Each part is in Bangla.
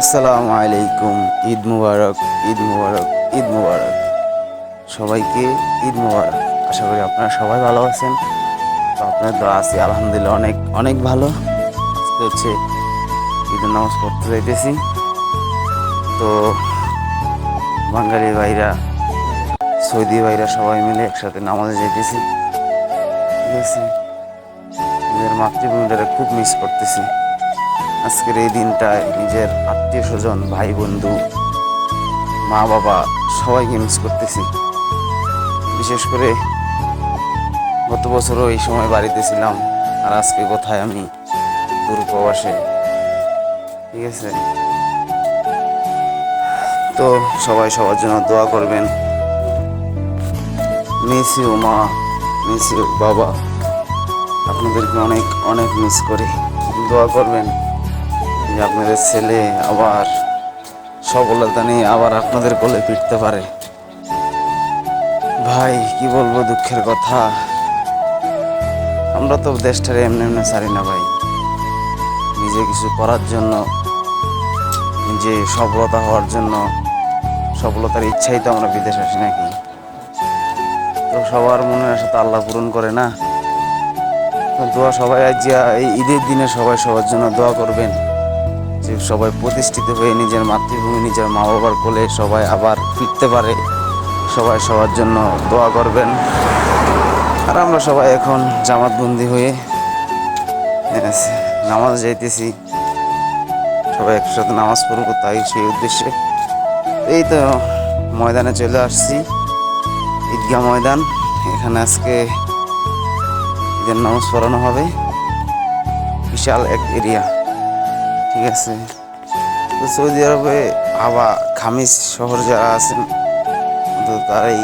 আসসালামু আলাইকুম, ঈদ মুবারক ঈদ মুবারক ঈদ মুবারক। সবাইকে ঈদ মুবারক। আশা করি আপনারা সবাই ভালো আছেন। তো আপনার দোয়া আছি, আলহামদুলিল্লাহ অনেক অনেক ভালো। আজকে হচ্ছে ঈদের নামাজ পড়তে যাইতেছি। তো বাঙালি ভাইরা, সৌদি ভাইরা সবাই মিলে একসাথে নামাজে যাইতেছি। ঠিক আছে? নিজের মাতৃভূমিটাকে খুব মিস করতেছি। আজকের এই দিনটায় নিজের আত্মীয় স্বজন, ভাই, বন্ধু, মা, বাবা, সবাইকে মিস করতেছি। বিশেষ করে গত বছরও এই সময় বাড়িতে ছিলাম আর আজকে কোথায় আমি দূর প্রবাসে। ঠিক আছে? তো সবাই সবার জন্য দোয়া করবেন। মিস ইউ মা মিস ইউ বাবা। আপনাদেরকে অনেক অনেক মিস করি। দোয়া করবেন। যে আপনাদের ছেলে আবার সফলতা নিয়ে আবার আপনাদের কোলে ফিরতে পারে। ভাই, কি বলব দুঃখের কথা? আমরা তো দেশটারে এমনি এমনি ছাড়ি না ভাই। নিজে কিছু করার জন্য, নিজে সফলতা হওয়ার জন্য সফলতার ইচ্ছাই তো আমরা বিদেশ আসি নাকি? তো সবার মনের আশা তো আল্লাহ পূরণ করে না। দোয়া সবাই আজ এই ঈদের দিনে সবাই সবার জন্য দোয়া করবেন। যে সবাই প্রতিষ্ঠিত হয়ে নিজের মাতৃভূমি, নিজের মা বাবার কোলে সবাই আবার ফিরতে পারে। সবাই সবার জন্য দোয়া করবেন। আর আমরা সবাই এখন জামাতবন্দি হয়ে নামাজ যাইতেছি। সবাই একসাথে নামাজ পড়ব তাই সেই উদ্দেশ্যে। এই তো ময়দানে চলে আসছি। ঈদগাহ ময়দান। এখানে আজকে ঈদের নামাজ পড়ানো হবে। বিশাল এক এরিয়া। ঠিক আছে। তো সৌদি আরবে হাওয়া খামিজ শহর যারা আছেন, তো তারাই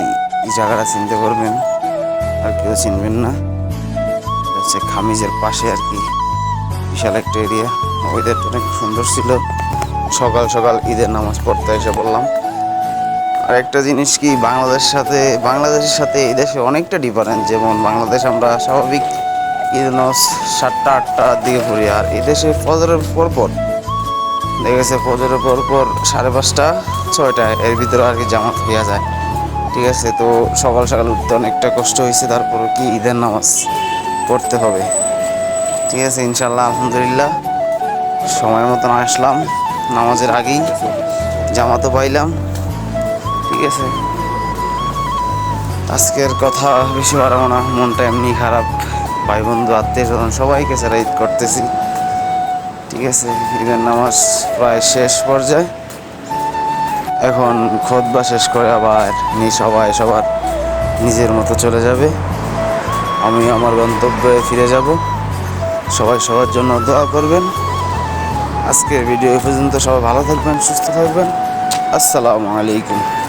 এই জায়গাটা চিনতে পারবেন। আর কেউ চিনবেন না। হচ্ছে খামিজের পাশে আর কি, বিশাল একটা এরিয়া ওয়েদারটা অনেক সুন্দর ছিল। সকাল সকাল ঈদের নামাজ পড়তে এসে বললাম আর একটা জিনিস কি, বাংলাদেশের সাথে বাংলাদেশের সাথে এই দেশে অনেকটা ডিফারেন্স যেমন বাংলাদেশ আমরা স্বাভাবিক নামাজ সাতটা আটটার দিকে পড়ি আর এই দেশে ফজরের পর পর দেখা গেছে ফজরের পর পর সাড়ে পাঁচটা ছয়টায় এর ভিতরে আর কি জামাত হইয়া যায়। ঠিক আছে, তো সকাল সকাল উঠতে অনেকটা কষ্ট হয়েছে তারপরে কি ঈদের নামাজ পড়তে হবে। ঠিক আছে ইনশাল্লাহ আলহামদুলিল্লাহ, সময় মতন আসলাম, নামাজের আগেই জামাতও পাইলাম। ঠিক আছে, আজকের কথা বেশি বাড়াবো না মনটা এমনি খারাপ। ভাই বন্ধু আত্মীয় স্বজন সবাইকে ছাড়া ঈদ করতেছি। ঠিক আছে, ঈদের নামাজ প্রায় শেষ পর্যায়ে। এখন খোদবা শেষ করে আবার নি সবাই, সবার নিজের মতো চলে যাবে। আমি আমার গন্তব্যে ফিরে যাব। সবাই সবার জন্য দোয়া করবেন। আজকের ভিডিও এ পর্যন্ত সবাই ভালো থাকবেন, সুস্থ থাকবেন। আসসালামু আলাইকুম।